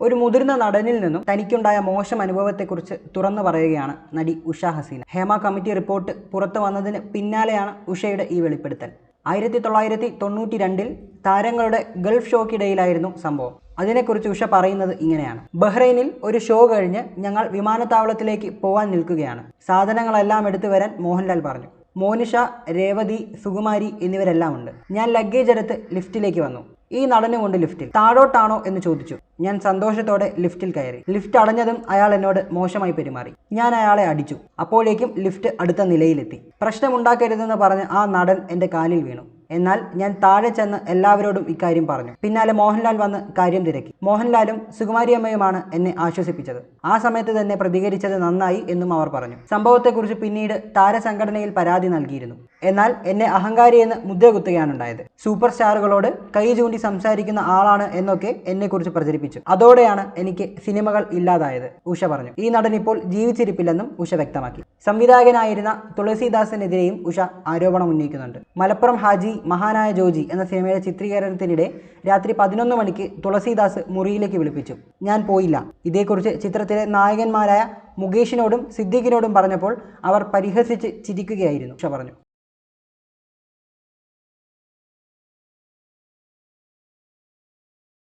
ഒരു മുതിർന്ന നടനിൽ നിന്നും തനിക്കുണ്ടായ മോശം അനുഭവത്തെക്കുറിച്ച് തുറന്നു പറയുകയാണ് നടി ഉഷ ഹസീന. ഹേമ കമ്മിറ്റി റിപ്പോർട്ട് പുറത്തു വന്നതിന് പിന്നാലെയാണ് ഉഷയുടെ ഈ വെളിപ്പെടുത്തൽ. ആയിരത്തി തൊള്ളായിരത്തി തൊണ്ണൂറ്റി രണ്ടിൽ താരങ്ങളുടെ ഗൾഫ് ഷോക്കിടയിലായിരുന്നു സംഭവം. അതിനെക്കുറിച്ച് ഉഷ പറയുന്നത് ഇങ്ങനെയാണ്. ബഹ്റൈനിൽ ഒരു ഷോ കഴിഞ്ഞ് ഞങ്ങൾ വിമാനത്താവളത്തിലേക്ക് പോകാൻ നിൽക്കുകയാണ്. സാധനങ്ങളെല്ലാം എടുത്തു വരാൻ മോഹൻലാൽ പറഞ്ഞു. മോനിഷ രേവതി സുകുമാരി എന്നിവരെല്ലാം ഉണ്ട്. ഞാൻ ലഗേജ് എടുത്ത് ലിഫ്റ്റിലേക്ക് വന്നു. ഈ നടനെ കൊണ്ട് ലിഫ്റ്റിൽ. താഴോട്ടാണോ എന്ന് ചോദിച്ചു. ഞാൻ സന്തോഷത്തോടെ ലിഫ്റ്റിൽ കയറി. ലിഫ്റ്റ് അടഞ്ഞതും അയാൾ എന്നോട് മോശമായി പെരുമാറി. ഞാൻ അയാളെ അടിച്ചു. അപ്പോഴേക്കും ലിഫ്റ്റ് അടുത്ത നിലയിലെത്തി. പ്രശ്നമുണ്ടാക്കരുതെന്ന് പറഞ്ഞ് ആ നടൻ എന്റെ കാലിൽ വീണു. എന്നാൽ ഞാൻ താഴെ ചെന്ന് എല്ലാവരോടും ഇക്കാര്യം പറഞ്ഞു. പിന്നാലെ മോഹൻലാൽ വന്ന് കാര്യം തിരക്കി. മോഹൻലാലും സുകുമാരി അമ്മയുമാണ് എന്നെ ആശ്വസിപ്പിച്ചത്. ആ സമയത്ത് തന്നെ പ്രതികരിച്ചത് നന്നായി എന്നും അവർ പറഞ്ഞു. സംഭവത്തെക്കുറിച്ച് പിന്നീട് താരസംഘടനയിൽ പരാതി നൽകിയിരുന്നു. എന്നാൽ എന്നെ അഹങ്കാരി എന്ന് മുദ്ര കുത്തുകയാണുണ്ടായത് സൂപ്പർ സ്റ്റാറുകളോട് കൈ ചൂണ്ടി സംസാരിക്കുന്ന ആളാണ് എന്നൊക്കെ എന്നെക്കുറിച്ച് പ്രചരിപ്പിച്ചു. അതോടെയാണ് എനിക്ക് സിനിമകൾ ഇല്ലാതായത് ഉഷ പറഞ്ഞു. ഈ നടൻ ഇപ്പോൾ ജീവിച്ചിരിപ്പില്ലെന്നും ഉഷ വ്യക്തമാക്കി. സംവിധായകനായിരുന്ന തുളസിദാസിനെതിരെയും ഉഷ ആരോപണം ഉന്നയിക്കുന്നുണ്ട്. മലപ്പുറം ഹാജി മഹാനായ ജോജി എന്ന സിനിമയുടെ ചിത്രീകരണത്തിനിടെ രാത്രി പതിനൊന്ന് മണിക്ക് തുളസിദാസ് മുറിയിലേക്ക് വിളിപ്പിച്ചു. ഞാൻ പോയില്ല. ഇതേക്കുറിച്ച് ചിത്രത്തിലെ നായകന്മാരായ മുകേഷിനോടും സിദ്ദീഖിനോടും പറഞ്ഞപ്പോൾ അവർ പരിഹസിച്ച് ചിരിക്കുകയായിരുന്നു ഉഷ പറഞ്ഞു.